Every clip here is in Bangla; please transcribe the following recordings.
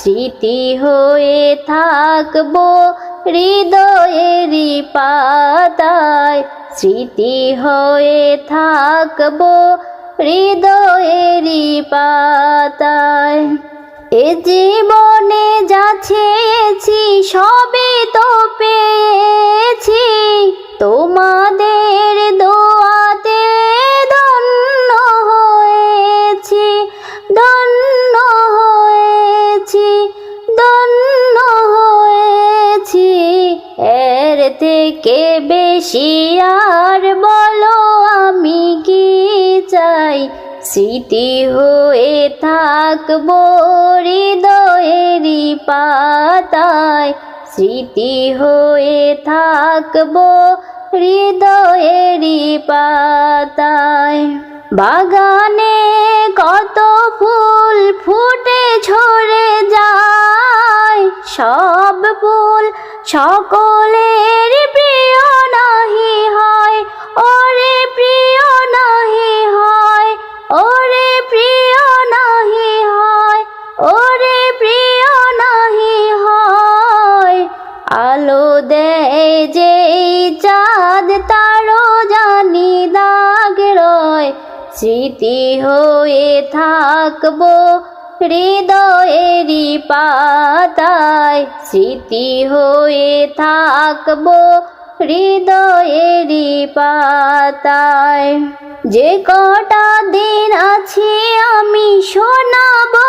স্মৃতি হয়ে থাকব হৃদয়েরই পাতায়। স্মৃতি হয়ে থাকব হৃদয়েরই পাতায়। এ জীবনে যা ছেয়েছি তো পেয়েছি। তোমাদের থেকে বেশি আর বলো আমি কি চাই? স্মৃতি হয়ে থাকব হৃদয়েরই পাতায়। স্মৃতি হয়ে থাকব হৃদয়েরই পাতায়। বাগানে কত ফুল ফুটে ঝরে যায়। সব ফুল সকলের প্রিয় নাহি হয়, ওরে প্রিয় নাহি হয়, ওরে প্রিয় নাহি হয়, ওরে প্রিয় নাহি হয়। আলো দেয় যে চাঁদ, তারও জানি দাগ রয়, স্মৃতি হয়ে থাকব হৃদয়েরই পাতায় স্মৃতি হয়ে থাকব হৃদয়েরই পাতায়। যে কটা দিন আছি আমি শোনাবো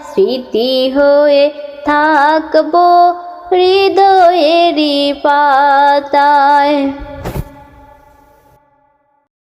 স্মৃতি হয়ে থাকব হৃদয়েরই পাতায়।